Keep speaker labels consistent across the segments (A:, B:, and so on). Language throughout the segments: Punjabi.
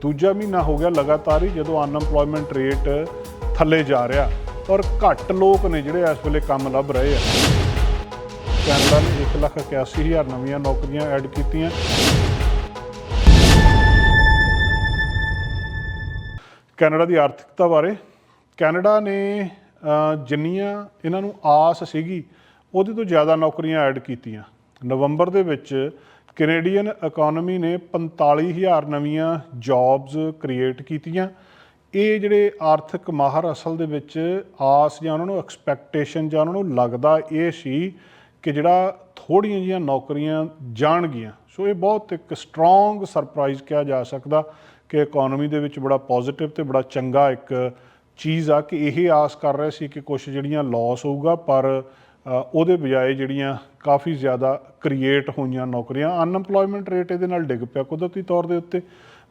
A: ਦੂਜਾ ਮਹੀਨਾ ਹੋ ਗਿਆ ਲਗਾਤਾਰ ਹੀ ਜਦੋਂ ਅਨਐਮਪਲੋਇਮੈਂਟ ਰੇਟ ਥੱਲੇ ਜਾ ਰਿਹਾ ਔਰ ਘੱਟ ਲੋਕ ਨੇ ਜਿਹੜੇ ਇਸ ਵੇਲੇ ਕੰਮ ਲੱਭ ਰਹੇ ਆ। ਕੈਨੇਡਾ ਨੇ 181000 ਨਵੀਆਂ ਨੌਕਰੀਆਂ ਐਡ ਕੀਤੀਆਂ। ਕੈਨੇਡਾ ਦੀ ਆਰਥਿਕਤਾ ਬਾਰੇ। ਕੈਨੇਡਾ ਨੇ ਜਿੰਨੀਆਂ ਇਹਨਾਂ ਨੂੰ ਆਸ ਸੀਗੀ, ਉਹਦੇ ਤੋਂ ਜ਼ਿਆਦਾ ਨੌਕਰੀਆਂ ਐਡ ਕੀਤੀਆਂ। ਨਵੰਬਰ ਦੇ ਵਿੱਚ ਕੈਨੇਡੀਅਨ ਇਕਨੋਮੀ ਨੇ 45000 ਨਵੀਆਂ ਜੌਬਸ ਕ੍ਰੀਏਟ ਕੀਤੀਆਂ। ਇਹ ਜਿਹੜੇ ਆਰਥਿਕ ਮਾਹਰ ਅਸਲ ਦੇ ਵਿੱਚ ਆਸ ਜਾਂ ਉਹਨਾਂ ਨੂੰ ਐਕਸਪੈਕਟੇਸ਼ਨ ਜਾਂ ਉਹਨਾਂ ਨੂੰ ਲੱਗਦਾ ਇਹ ਸੀ ਕਿ ਜਿਹੜਾ ਥੋੜੀਆਂ ਜੀਆਂ ਨੌਕਰੀਆਂ ਜਾਣਗੀਆਂ। ਸੋ ਇਹ ਬਹੁਤ ਇੱਕ ਸਟਰੋਂਗ ਸਰਪ੍ਰਾਈਜ਼ ਕਿਹਾ ਜਾ ਸਕਦਾ ਕਿ ਇਕਨੋਮੀ ਦੇ ਵਿੱਚ ਬੜਾ ਪੋਜ਼ਿਟਿਵ ਤੇ ਬੜਾ ਚੰਗਾ ਇੱਕ ਚੀਜ਼ ਆ ਕਿ ਇਹ ਆਸ ਕਰ ਰਹੇ ਸੀ ਕਿ ਕੁਝ ਜਿਹੜੀਆਂ ਲਾਸ ਹੋਊਗਾ, ਪਰ ਉਹਦੇ ਬਜਾਏ ਜਿਹੜੀਆਂ ਕਾਫੀ ਜ਼ਿਆਦਾ ਕ੍ਰੀਏਟ ਹੋਈਆਂ ਨੌਕਰੀਆਂ ਅਨਐਮਪਲੋਇਮੈਂਟ ਰੇਟ ਇਹਦੇ ਨਾਲ ਡਿੱਗ ਪਿਆ ਕੁਦਰਤੀ ਤੌਰ ਦੇ ਉੱਤੇ।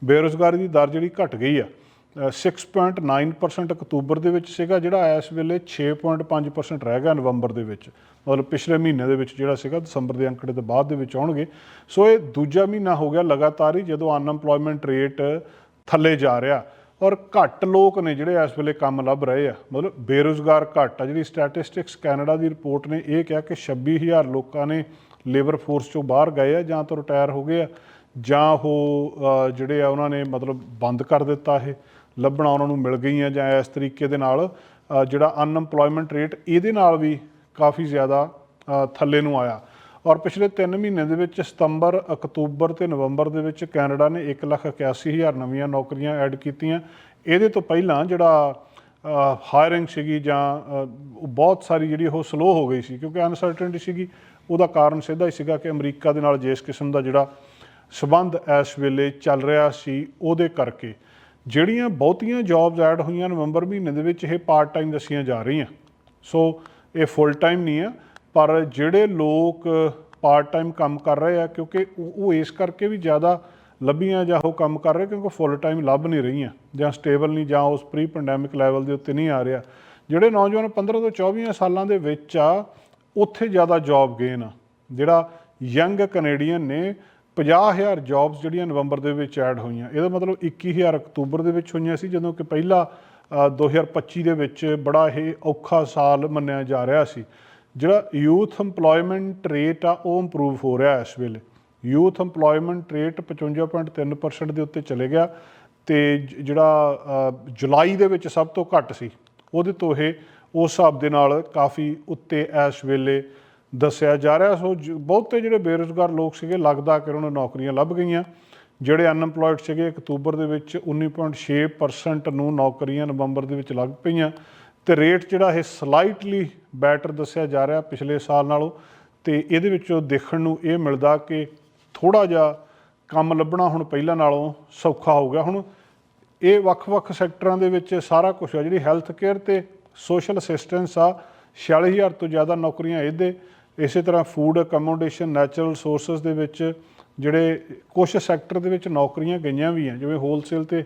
A: ਬੇਰੁਜ਼ਗਾਰੀ ਦੀ ਦਰ ਜਿਹੜੀ ਘਟ ਗਈ ਆ ਅ, 6.9% ਅਕਤੂਬਰ ਦੇ ਵਿੱਚ ਸੀਗਾ ਜਿਹੜਾ ਇਸ ਵੇਲੇ 6.5% ਰਹਿ ਗਿਆ ਨਵੰਬਰ ਦੇ ਵਿੱਚ। ਮਤਲਬ ਪਿਛਲੇ ਮਹੀਨੇ ਦੇ ਵਿੱਚ ਜਿਹੜਾ ਸੀਗਾ ਦਸੰਬਰ ਦੇ ਅੰਕੜੇ ਤੋਂ ਬਾਅਦ ਦੇ ਵਿੱਚ ਆਉਣਗੇ। ਸੋ ਇਹ ਦੂਜਾ ਮਹੀਨਾ ਹੋ ਗਿਆ ਲਗਾਤਾਰ ਹੀ ਜਦੋਂ ਅਨਐਮਪਲੋਇਮੈਂਟ ਰੇਟ ਥੱਲੇ ਜਾ ਰਿਹਾ। ਔਰ ਘੱਟ ਲੋਕ ਨੇ ਜਿਹੜੇ ਇਸ ਵੇਲੇ ਕੰਮ ਲੱਭ ਰਹੇ ਆ। ਮਤਲਬ ਬੇਰੁਜ਼ਗਾਰ ਘੱਟ ਆ। ਜਿਹੜੀ ਸਟੈਟਿਸਟਿਕਸ ਕੈਨੇਡਾ ਦੀ ਰਿਪੋਰਟ ਨੇ ਇਹ ਕਿਹਾ ਕਿ 26000 ਲੋਕਾਂ ਨੇ ਲੇਬਰ ਫੋਰਸ ਚੋਂ ਬਾਹਰ ਗਏ ਆ, ਜਾਂ ਤਾਂ ਰਿਟਾਇਰ ਹੋ ਗਏ ਆ, ਜਾਂ ਉਹ ਜਿਹੜੇ ਆ ਉਹਨਾਂ ਨੇ ਮਤਲਬ ਬੰਦ ਕਰ ਦਿੱਤਾ ਇਹ, ਲੱਭਣਾ ਉਹਨਾਂ ਨੂੰ ਮਿਲ ਗਈਆਂ ਜਾਂ ਇਸ ਤਰੀਕੇ ਦੇ ਨਾਲ ਜਿਹੜਾ ਅਨਐਮਪਲੋਇਮੈਂਟ ਰੇਟ ਇਹਦੇ ਨਾਲ ਵੀ ਕਾਫੀ ਜ਼ਿਆਦਾ ਥੱਲੇ ਨੂੰ ਆਇਆ। ਔਰ ਪਿਛਲੇ 3 ਮਹੀਨੇ ਦੇ ਵਿੱਚ ਸਤੰਬਰ, ਅਕਤੂਬਰ ਤੇ ਨਵੰਬਰ ਦੇ ਵਿੱਚ ਕੈਨੇਡਾ ਨੇ 181000 ਨਵੀਆਂ ਨੌਕਰੀਆਂ ਐਡ ਕੀਤੀਆਂ। ਇਹਦੇ ਤੋਂ ਪਹਿਲਾਂ ਜਿਹੜਾ ਹਾਇਰਿੰਗ ਸੀਗੀ ਜਾਂ ਬਹੁਤ ਸਾਰੀ ਜਿਹੜੀ ਉਹ ਸਲੋ ਹੋ ਗਈ ਸੀ ਕਿਉਂਕਿ ਅਨਸਰਟਨਟੀ ਸੀਗੀ। ਉਹਦਾ ਕਾਰਨ ਸਿੱਧਾ ਹੀ ਸੀਗਾ ਕਿ ਅਮਰੀਕਾ ਦੇ ਨਾਲ ਜਿਸ ਕਿਸਮ ਦਾ ਜਿਹੜਾ ਸਬੰਧ ਇਸ ਵੇਲੇ ਚੱਲ ਰਿਹਾ ਸੀ, ਉਹਦੇ ਕਰਕੇ। ਜਿਹੜੀਆਂ ਬਹੁਤੀਆਂ ਜੌਬਸ ਐਡ ਹੋਈਆਂ ਨਵੰਬਰ ਮਹੀਨੇ ਦੇ ਵਿੱਚ, ਇਹ ਪਾਰਟ ਟਾਈਮ ਦੱਸੀਆਂ ਜਾ ਰਹੀਆਂ। ਸੋ ਇਹ ਫੁੱਲ ਟਾਈਮ ਨਹੀਂ ਆ। ਪਰ ਜਿਹੜੇ ਲੋਕ ਪਾਰਟ ਟਾਈਮ ਕੰਮ ਕਰ ਰਹੇ ਆ ਕਿਉਂਕਿ ਉਹ ਉਹ ਇਸ ਕਰਕੇ ਵੀ ਜ਼ਿਆਦਾ ਲੱਭੀਆਂ ਜਾਂ ਉਹ ਕੰਮ ਕਰ ਰਹੇ ਕਿਉਂਕਿ ਫੁੱਲ ਟਾਈਮ ਲੱਭ ਨਹੀਂ ਰਹੀਆਂ ਜਾਂ ਸਟੇਬਲ ਨਹੀਂ ਜਾਂ ਉਸ ਪ੍ਰੀ ਪੈਂਡੈਮਿਕ ਲੈਵਲ ਦੇ ਉੱਤੇ ਨਹੀਂ ਆ ਰਿਹਾ। ਜਿਹੜੇ ਨੌਜਵਾਨ 15 ਤੋਂ 24 ਸਾਲਾਂ ਦੇ ਵਿੱਚ ਆ ਉੱਥੇ ਜ਼ਿਆਦਾ ਜੌਬ ਗੇਨ ਆ। ਜਿਹੜਾ ਯੰਗ ਕੈਨੇਡੀਅਨ ਨੇ 50000 ਜੌਬਸ ਜਿਹੜੀਆਂ ਨਵੰਬਰ ਦੇ ਵਿੱਚ ਐਡ ਹੋਈਆਂ। ਇਹਦਾ ਮਤਲਬ 21000 ਅਕਤੂਬਰ ਦੇ ਵਿੱਚ ਹੋਈਆਂ ਸੀ ਜਦੋਂ ਕਿ ਪਹਿਲਾ ਅ, 2025 ਦੇ ਵਿੱਚ ਬੜਾ ਇਹ ਔਖਾ ਸਾਲ ਮੰਨਿਆ ਜਾ ਰਿਹਾ ਸੀ। ਜਿਹੜਾ ਯੂਥ EMPLOYMENT ਰੇਟ ਆ, ਉਹ ਇੰਪਰੂਵ ਹੋ ਰਿਹਾ ਇਸ ਵੇਲੇ। ਯੂਥ EMPLOYMENT ਰੇਟ 55.3% ਦੇ ਉੱਤੇ ਚਲੇ ਗਿਆ ਤੇ ਜ- ਜਿਹੜਾ ਜੁਲਾਈ ਦੇ ਵਿੱਚ ਸਭ ਤੋਂ ਘੱਟ ਸੀ। ਉਹਦੇ ਤੋਂ ਇਹ, ਉਸ ਹਿਸਾਬ ਦੇ ਨਾਲ ਕਾਫੀ ਉੱਤੇ ਇਸ ਵੇਲੇ ਦੱਸਿਆ ਜਾ ਰਿਹਾ। ਸੋ ਜ- ਬਹੁਤੇ ਜਿਹੜੇ ਬੇਰੁਜ਼ਗਾਰ ਲੋਕ ਸੀਗੇ, ਲੱਗਦਾ ਕਿ ਉਹਨਾਂ ਨੂੰ ਨੌਕਰੀਆਂ ਲੱਭ ਗਈਆਂ। ਜਿਹੜੇ ਅਨਐਮਪਲੋਇਡ ਸੀਗੇ, ਅਕਤੂਬਰ ਦੇ ਵਿੱਚ 19.6% ਨੂੰ ਨੌਕਰੀਆਂ ਨਵੰਬਰ ਦੇ ਵਿੱਚ ਲੱਗ ਪਈਆਂ। ਤੇ ਰੇਟ ਜਿਹੜਾ ਇਹ ਸਲਾਈਟਲੀ ਬੈਟਰ ਦੱਸਿਆ ਜਾ ਰਿਹਾ ਪਿਛਲੇ ਸਾਲ ਨਾਲੋਂ ਤੇ ਇਹਦੇ ਵਿੱਚੋਂ ਦੇਖਣ ਨੂੰ ਇਹ ਮਿਲਦਾ ਕਿ ਥੋੜਾ ਜਿਹਾ ਕੰਮ ਲੱਭਣਾ ਹੁਣ ਪਹਿਲਾਂ ਨਾਲੋਂ ਸੌਖਾ ਹੋ ਗਿਆ। ਹੁਣ ਇਹ ਵੱਖ-ਵੱਖ ਸੈਕਟਰਾਂ ਦੇ ਵਿੱਚ ਸਾਰਾ ਕੁਝ ਆ, ਜਿਹੜੀ ਹੈਲਥ ਕੇਅਰ ਤੇ ਸੋਸ਼ਲ ਅਸਿਸਟੈਂਸ ਆ 46000 ਤੋਂ ਜ਼ਿਆਦਾ ਨੌਕਰੀਆਂ ਇਹਦੇ। ਇਸੇ ਤਰ੍ਹਾਂ ਫੂਡ ਅਕਮੋਡੇਸ਼ਨ ਨੈਚੁਰਲ ਸੋਰਸਸ ਦੇ ਵਿੱਚ ਜਿਹੜੇ ਕੁਝ ਸੈਕਟਰ ਦੇ ਵਿੱਚ ਨੌਕਰੀਆਂ ਗਈਆਂ ਵੀ ਆ, ਜਿਵੇਂ ਹੋਲਸੇਲ ਤੇ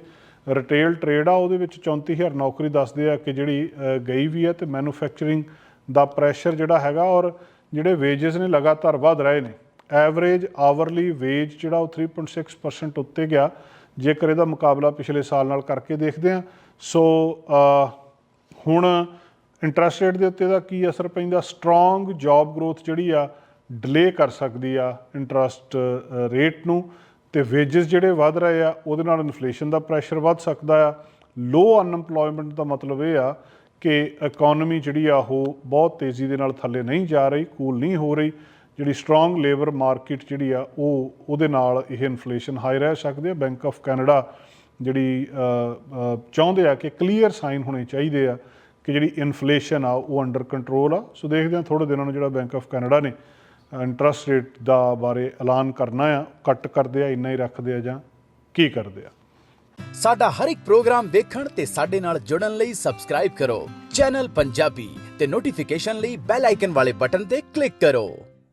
A: ਰਿਟੇਲ ਟ੍ਰੇਡ ਆ, ਉਹਦੇ ਵਿੱਚ 34000 ਨੌਕਰੀ ਦੱਸਦੇ ਆ ਕਿ ਜਿਹੜੀ ਗਈ ਵੀ ਹੈ ਤੇ ਮੈਨੂਫੈਕਚਰਿੰਗ ਦਾ ਪ੍ਰੈਸ਼ਰ ਜਿਹੜਾ ਹੈਗਾ ਔਰ ਜਿਹੜੇ ਵੇਜਸ ਨੇ ਲਗਾਤਾਰ ਵਧ ਰਹੇ ਨੇ। ਐਵਰੇਜ ਆਵਰਲੀ ਵੇਜ ਜਿਹੜਾ ਉਹ 3.6% ਉੱਤੇ ਗਿਆ। ਜੇਕਰ ਇਹਦਾ ਮੁਕਾਬਲਾ ਪਿਛਲੇ ਸਾਲ ਨਾਲ ਕਰਕੇ ਦੇਖਦੇ ਆ ਸੋ ਹੁਣ ਇੰਟਰਸਟ ਰੇਟ ਦੇ ਉੱਤੇ ਦਾ ਕੀ ਅਸਰ ਪੈਂਦਾ? ਸਟਰੋਂਗ ਜੌਬ ਗਰੋਥ ਜਿਹੜੀ ਆ ਡਿਲੇ ਕਰ ਸਕਦੀ ਆ ਇੰਟਰਸਟ ਰੇਟ ਨੂੰ। ਤੇ ਵੇਜਸ ਜਿਹੜੇ ਵਧ ਰਹੇ ਆ, ਉਹਦੇ ਨਾਲ ਇਨਫਲੇਸ਼ਨ ਦਾ ਪ੍ਰੈਸ਼ਰ ਵੱਧ ਸਕਦਾ ਆ। ਲੋ ਅਨਐਮਪਲੋਇਮੈਂਟ ਦਾ ਮਤਲਬ ਇਹ ਆ ਕਿ ਇਕਨੋਮੀ ਜਿਹੜੀ ਆ, ਉਹ ਬਹੁਤ ਤੇਜ਼ੀ ਦੇ ਨਾਲ ਥੱਲੇ ਨਹੀਂ ਜਾ ਰਹੀ ਕੂਲ ਨਹੀਂ ਹੋ ਰਹੀ। ਜਿਹੜੀ ਸਟਰੋਂਗ ਲੇਬਰ ਮਾਰਕੀਟ ਜਿਹੜੀ ਆ, ਉਹ, ਉਹਦੇ ਨਾਲ ਇਹ ਇਨਫਲੇਸ਼ਨ ਹਾਈ ਰਹਿ ਸਕਦੀ ਹੈ ਬੈਂਕ ਆਫ ਕੈਨੇਡਾ ਜਿਹੜੀ ਚਾਹੁੰਦੇ ਆ ਕਿ ਕਲੀਅਰ ਸਾਈਨ ਹੋਣੇ ਚਾਹੀਦੇ ਆ ਕਿ ਜਿਹੜੀ ਇਨਫਲੇਸ਼ਨ ਆ, ਉਹ ਅੰਡਰ ਕੰਟਰੋਲ ਆ। ਸੋ ਦੇਖਦੇ ਹਾਂ ਥੋੜੇ ਦਿਨਾਂ ਨੂੰ ਜਿਹੜਾ ਬੈਂਕ ਆਫ ਕੈਨੇਡਾ ਨੇ ਇੰਟਰਸਟ ਰੇਟ ਦਾ ਬਾਰੇ ਐਲਾਨ ਕਰਨਾ ਆ, ਕੱਟ ਕਰਦੇ ਆ, ਇੰਨਾ ਹੀ ਰੱਖਦੇ ਆ ਜਾਂ ਕੀ ਕਰਦੇ ਆ?
B: ਸਾਡਾ ਹਰ ਇੱਕ ਪ੍ਰੋਗਰਾਮ ਦੇਖਣ ਤੇ ਸਾਡੇ ਨਾਲ ਜੁੜਨ ਲਈ ਸਬਸਕ੍ਰਾਈਬ ਕਰੋ। ਚੈਨਲ ਪੰਜਾਬੀ ਤੇ ਨੋਟੀਫਿਕੇਸ਼ਨ ਲਈ ਬੈਲ ਆਈਕਨ ਵਾਲੇ ਬਟਨ ਤੇ ਕਲਿੱਕ ਕਰੋ।